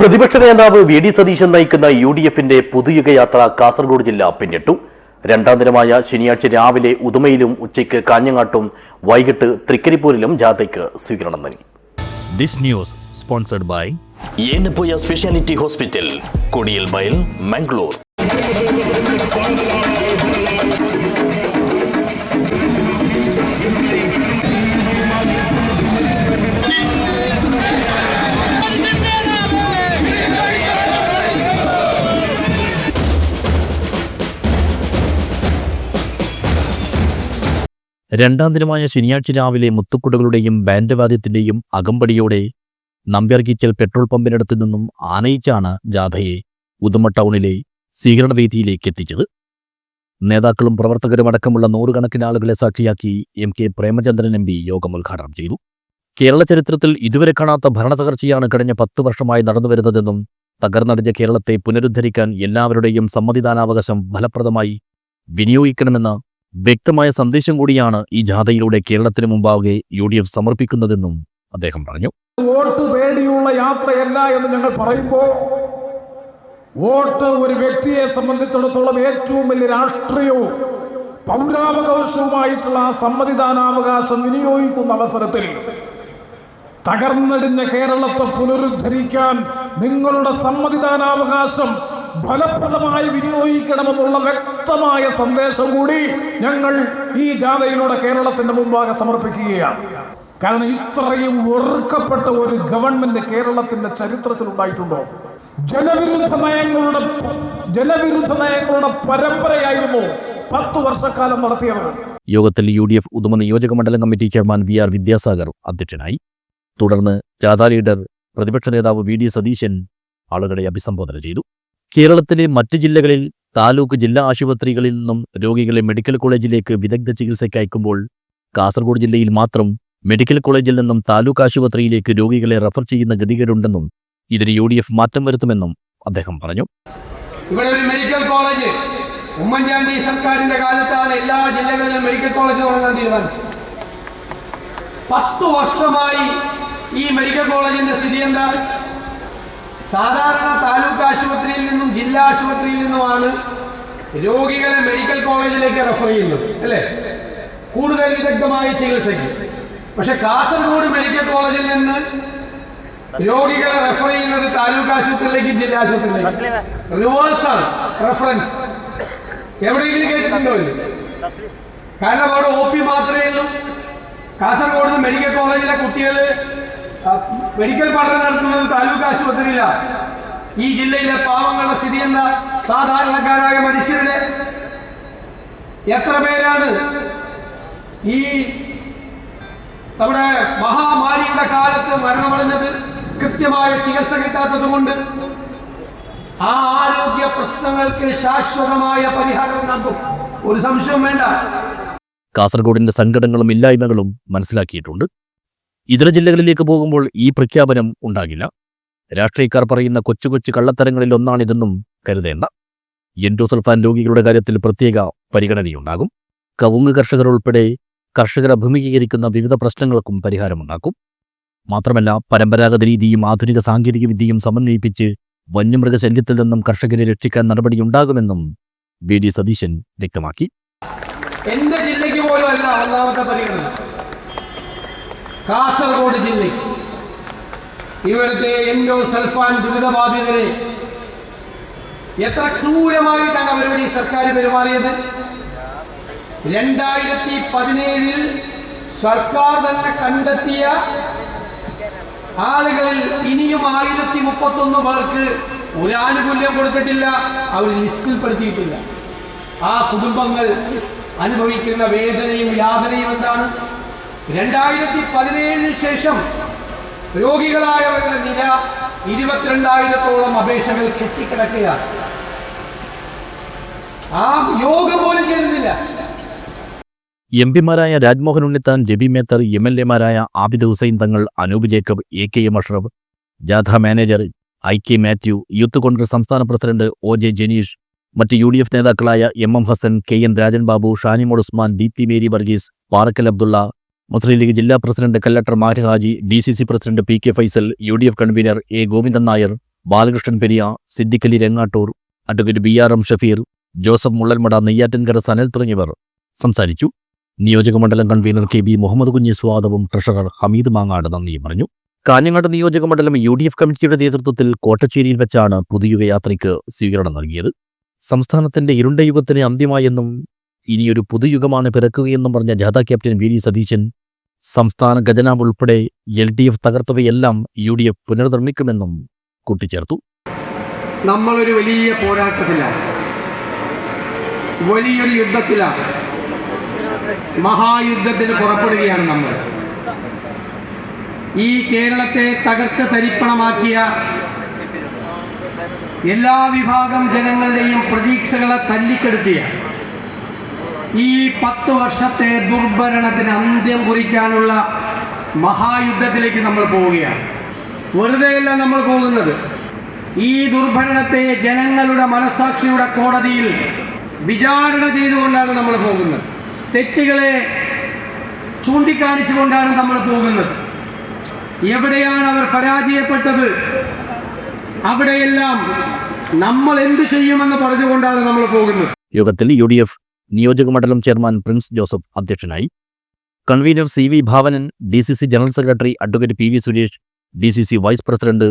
പ്രതിപക്ഷ നേതാവ് V D Satheesan നയിക്കുന്ന യു ഡി എഫിന്റെ പുതുയുഗ യാത്ര കാസർഗോഡ് ജില്ല പിന്നിട്ടു. രണ്ടാം ദിനമായ ശനിയാഴ്ച രാവിലെ ഉദുമയിലും ഉച്ചയ്ക്ക് കാഞ്ഞങ്ങാട്ടും വൈകിട്ട് തൃക്കരിപ്പൂരിലും ജാഥയ്ക്ക് സ്വീകരണം നൽകി. This news sponsored by Yenepoya speciality hospital Kodialbail Mangalore. രണ്ടാം ദിനമായ ശനിയാഴ്ച രാവിലെ മുത്തുക്കുടകളുടെയും ബാൻഡ് വാദ്യത്തിന്റെയും അകമ്പടിയോടെ നമ്പ്യാർകീച്ചൽ പെട്രോൾ പമ്പിനടുത്തു നിന്നും ആനയിച്ചാണ് ജാഥയെ ഉദമ ടൗണിലെ സ്വീകരണ വേദിയിലേക്ക് എത്തിച്ചത്. നേതാക്കളും പ്രവർത്തകരും അടക്കമുള്ള നൂറുകണക്കിന് ആളുകളെ സാക്ഷിയാക്കി M K Premachandran M P യോഗം ഉദ്ഘാടനം ചെയ്തു. കേരള ചരിത്രത്തിൽ ഇതുവരെ കാണാത്ത ഭരണതകർച്ചയാണ് കഴിഞ്ഞ പത്ത് വർഷമായി നടന്നുവരുന്നതെന്നും തകർന്നടിഞ്ഞ കേരളത്തെ പുനരുദ്ധരിക്കാൻ എല്ലാവരുടെയും സമ്മതിദാനാവകാശം ഫലപ്രദമായി വിനിയോഗിക്കണമെന്ന വ്യക്തമായ സന്ദേശം കൂടിയാണ് ഈ ജാഥയിലൂടെ കേരളത്തിന് മുമ്പാകെ യു ഡി എഫ് സമർപ്പിക്കുന്നതെന്നും അദ്ദേഹം പറഞ്ഞു. വോട്ട് പേടിയുള്ള യാത്രയല്ല എന്ന് ഞങ്ങൾ പറയുമ്പോൾ വോട്ട് ഒരു വ്യക്തിയെ സംബന്ധിച്ചിടത്തോളം ഏറ്റവും വലിയ രാഷ്ട്രീയവും പൗരാവകാശവുമായിട്ടുള്ള ആ സമ്മതിദാനാവകാശം വിനിയോഗിക്കുന്ന അവസരത്തിൽ തകർന്നടിഞ്ഞ കേരളത്തെ പുനരുദ്ധരിക്കാൻ നിങ്ങളുടെ സമ്മതിദാനാവകാശം ഫലപ്രദമായി വിനിയോഗിക്കണമെന്നുള്ള വ്യക്തമായ സന്ദേശം കൂടി ഞങ്ങൾ ഈ ജാഥയിലൂടെ കേരളത്തിന്റെ മുമ്പാകെ സമർപ്പിക്കുകയാണ്. കാരണം ഇത്രയും വെറുക്കപ്പെട്ട ഒരു ഗവൺമെന്റ് കേരളത്തിന്റെ ചരിത്രത്തിൽ ഉണ്ടായിട്ടുണ്ടോ? ജനവിരുദ്ധ നയങ്ങളുടെ ജനവിരുദ്ധ നയങ്ങളുടെ പരമ്പരയായിരുന്നു പത്തു വർഷക്കാലം നടത്തിയത്. യോഗത്തിൽ യു ഡി എഫ് ഉദുമ നിയോജക മണ്ഡലം committee chairman V R Vidyasagar അധ്യക്ഷനായി. തുടർന്ന് ജാഥ ലീഡർ പ്രതിപക്ഷ നേതാവ് വി ഡി സതീശൻ ആളുകളെ അഭിസംബോധന ചെയ്തു. കേരളത്തിലെ മറ്റ് ജില്ലകളിൽ താലൂക്ക് ജില്ലാ ആശുപത്രികളിൽ നിന്നും രോഗികളെ മെഡിക്കൽ കോളേജിലേക്ക് വിദഗ്ധ ചികിത്സയ്ക്ക് അയക്കുമ്പോൾ കാസർഗോഡ് ജില്ലയിൽ മാത്രം മെഡിക്കൽ കോളേജിൽ നിന്നും താലൂക്ക് ആശുപത്രിയിലേക്ക് രോഗികളെ റഫർ ചെയ്യുന്ന ഗതികേടുണ്ടെന്നും ഇതിന് യു ഡി എഫ് മാറ്റം വരുത്തുമെന്നും അദ്ദേഹം പറഞ്ഞു. ഇവിടെ ഒരു മെഡിക്കൽ കോളേജ് ഉമ്മൻചാണ്ടി സർക്കാരിന്റെ കാലത്താണ് എല്ലാ ജില്ലകളിലും മെഡിക്കൽ കോളേജ് തുടങ്ങാൻ തീരുമാനിച്ചത്. പത്തു വർഷമായി ഈ മെഡിക്കൽ കോളേജിന്റെ സ്ഥിതി എന്താ സാധാരണ താലൂക്ക് ആശുപത്രിയിൽ നിന്നും ജില്ലാ ആശുപത്രിയിൽ നിന്നുമാണ് രോഗികളെ മെഡിക്കൽ കോളേജിലേക്ക് റെഫർ ചെയ്യുന്നത് അല്ലേ? കൂടുതൽ വിദഗ്ധമായ ചികിത്സയ്ക്ക്. പക്ഷെ കാസർഗോഡ് മെഡിക്കൽ കോളേജിൽ നിന്ന് രോഗികളെ റെഫർ ചെയ്യുന്നത് താലൂക്ക് ആശുപത്രിയിലേക്ക് ജില്ലാ ആശുപത്രിയിലേക്ക്. റിവേഴ്സാണ് റെഫറൻസ് എവിടെയെങ്കിലും കേട്ടിട്ടുണ്ടോ? കാരണം അവിടെ ഒ പി മാത്രമേ ഉള്ളൂ. കാസർഗോഡ് മെഡിക്കൽ കോളേജിലെ കുട്ടികൾ മെഡിക്കൽ പഠനം നടത്തുന്നത് താലൂക്ക് ആശുപത്രിയിലാണ് ഈ ജില്ലയിലെ പാവങ്ങളുടെ സ്ഥിതി എന്ന സാധാരണക്കാരായ മനുഷ്യരുടെ എത്ര പേരാണ് ഈ നമ്മുടെ മഹാമാരിയുടെ കാലത്ത് മരണമടഞ്ഞത്? കൃത്യമായ ചികിത്സ കിട്ടാത്തത് കൊണ്ട് ആ ആരോഗ്യ പ്രശ്നങ്ങൾക്ക് ശാശ്വതമായ പരിഹാരം ഉണ്ടാക്കും ഒരു സംശയവും വേണ്ട. കാസർഗോഡിന്റെ സങ്കടങ്ങളും ഇല്ലായ്മകളും മനസ്സിലാക്കിയിട്ടുണ്ട്. ഇതര ജില്ലകളിലേക്ക് പോകുമ്പോൾ ഈ പ്രഖ്യാപനം ഉണ്ടാകില്ല. രാഷ്ട്രീയക്കാർ പറയുന്ന കൊച്ചു കൊച്ചു കള്ളത്തരങ്ങളിൽ ഒന്നാണിതെന്നും കരുതേണ്ട. എൻഡോസൾഫാൻ രോഗികളുടെ കാര്യത്തിൽ പ്രത്യേക പരിഗണനയുണ്ടാകും. കവുങ്ങ് കർഷകർ ഉൾപ്പെടെ കർഷകർ അഭിമുഖീകരിക്കുന്ന വിവിധ പ്രശ്നങ്ങൾക്കും പരിഹാരമുണ്ടാക്കും. മാത്രമല്ല പരമ്പരാഗത രീതിയും ആധുനിക സാങ്കേതിക വിദ്യയും സമന്വയിപ്പിച്ച് വന്യമൃഗശല്യത്തിൽ നിന്നും കർഷകരെ രക്ഷിക്കാൻ നടപടിയുണ്ടാകുമെന്നും വി ഡി സതീശൻ വ്യക്തമാക്കി. എന്റെ ജില്ലയ്ക്ക് പോലും അല്ല പരിഗണന. കാസർഗോഡ് ജില്ലയ്ക്ക് ഇവിടുത്തെ എൻഡോ സൽഫാൻ ദുരിതബാധിതരെ എത്ര ക്രൂരമായിട്ടാണ് അവരോട് ഈ സർക്കാർ പെരുമാറിയത്? രണ്ടായിരത്തി പതിനേഴിൽ സർക്കാർ തന്നെ കണ്ടെത്തിയ ആളുകളിൽ ഇനിയും ആയിരത്തി മുപ്പത്തൊന്ന് പേർക്ക് ഒരു ആനുകൂല്യം കൊടുത്തിട്ടില്ല അവർ ലിസ്റ്റിൽപ്പെടുത്തിയിട്ടില്ല ആ കുടുംബങ്ങൾ അനുഭവിക്കുന്ന വേദനയും യാതനയും എന്താണ്? രണ്ടായിരത്തി പതിനേഴിന് ശേഷം രോഗികളായവരുടെ നില ഇരുപത്തിരണ്ടായിരത്തോളം അപേക്ഷകൾ കെട്ടിക്കിടക്കുകയാണ്. ആ യോഗം പോലും ചെയ്യുന്നില്ല. എം പിമാരായ Rajmohan Unnithan Jebi Mather M L എമാരായ Abid Hussain Thangal Anoop Jacob A K M Ashraf ജാഥ manager I K Mathew youth Congress സംസ്ഥാന പ്രസിഡന്റ് ഒ ജെ ജനീഷ് മറ്റ് യു ഡി എഫ് നേതാക്കളായ M M Hassan K N Rajan Babu Shanimol Usman Deepthi Mary Varghese Parakkal Abdulla Muslim League ജില്ലാ president കല്ലട്ടർ മാരഹാജി Haji D C C president P K Faisal U D F convener A Govindan Nair Balakrishnan Periya Siddiqali Rangattur advocate B R M Shafeer Joseph Mullalmada Neyyattinkara Sanal തുടങ്ങിയവർ സംസാരിച്ചു. നിയോജകമണ്ഡലം convener K B Muhammad Kunhi സ്വാഗതവും treasurer Hameed Mangad നന്ദിയും പറഞ്ഞു. കാഞ്ഞങ്ങാട് നിയോജകമണ്ഡലം U D F കമ്മിറ്റിയുടെ നേതൃത്വത്തിൽ കോട്ടച്ചേരിയിൽ വെച്ചാണ് പുതുയുഗയാത്രയ്ക്ക് സ്വീകരണം നൽകിയത്. സംസ്ഥാനത്തിന്റെ ഇരുണ്ട യുഗത്തിന് അന്ത്യമായെന്നും ഇനിയൊരു പുതുയുഗമാണ് പിറക്കുകയെന്നും പറഞ്ഞ ജാഥ ക്യാപ്റ്റൻ വി ഡി സതീശൻ സംസ്ഥാന ഖജനാവ് ഉൾപ്പെടെ എൽ ഡി എഫ് തകർത്തവയെല്ലാം യു ഡി എഫ് പുനർനിർമ്മിക്കുമെന്നും കൂട്ടിച്ചേർത്തു. നമ്മളൊരു വലിയ പോരാട്ടത്തിലാണ് വലിയൊരു യുദ്ധത്തിലാണ് മഹായുദ്ധത്തിന് പുറപ്പെടുകയാണ് നമ്മൾ. ഈ കേരളത്തെ തകർത്ത് തരിപ്പണമാക്കിയ എല്ലാ വിഭാഗം ജനങ്ങളുടെയും പ്രതീക്ഷകളെ തല്ലിക്കെടുത്തിയ ഈ പത്ത് വർഷത്തെ ദുർഭരണത്തിന് അന്ത്യം കുറിക്കാനുള്ള മഹായുദ്ധത്തിലേക്ക് നമ്മൾ പോവുകയാണ്. വെറുതെയല്ല നമ്മൾ പോകുന്നത്. ഈ ദുർഭരണത്തെ ജനങ്ങളുടെ മനസാക്ഷിയുടെ കോടതിയിൽ വിചാരണ ചെയ്തുകൊണ്ടാണ് നമ്മൾ പോകുന്നത്. തെറ്റുകളെ ചൂണ്ടിക്കാണിച്ചുകൊണ്ടാണ് നമ്മൾ പോകുന്നത്. എവിടെയാണ് അവർ പരാജയപ്പെട്ടത്? അവിടെയെല്ലാം നമ്മൾ എന്തു ചെയ്യുമെന്ന് പറഞ്ഞുകൊണ്ടാണ് നമ്മൾ പോകുന്നത്. യോഗത്തിൽ യു ഡി എഫ് നിയോജകമണ്ഡലം ചെയർമാൻ പ്രിൻസ് ജോസഫ് അധ്യക്ഷനായി. Convener C V Bhavanan D C C general secretary advocate P V Suresh D C C vice president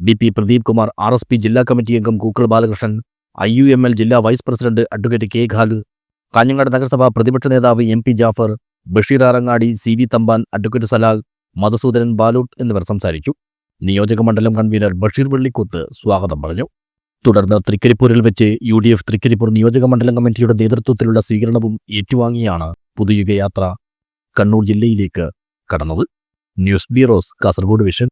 D P Pradeep Kumar R S P ജില്ലാ കമ്മിറ്റി അംഗം Kookal Balakrishnan I U M L ജില്ലാ vice president advocate K ഖാൽ കാഞ്ഞങ്ങാട് നഗരസഭാ പ്രതിപക്ഷ നേതാവ് M P Jaffar Basheer Arangadi C V Thampan advocate Salal Madhusoodanan ബാലൂട്ട് എന്നിവർ സംസാരിച്ചു. നിയോജകമണ്ഡലം കൺവീനർ ബഷീർ വെള്ളിക്കുത്ത് സ്വാഗതം പറഞ്ഞു. തുടർന്ന് തൃക്കരിപ്പൂരിൽ വെച്ച് യു ഡി എഫ് തൃക്കരിപ്പൂർ നിയോജക മണ്ഡലം കമ്മിറ്റിയുടെ നേതൃത്വത്തിലുള്ള സ്വീകരണവും ഏറ്റുവാങ്ങിയാണ് പുതുയുഗയാത്ര. കണ്ണൂർ ജില്ലയിലേക്ക് കടന്നത്. News bureaus Kasaragod vision.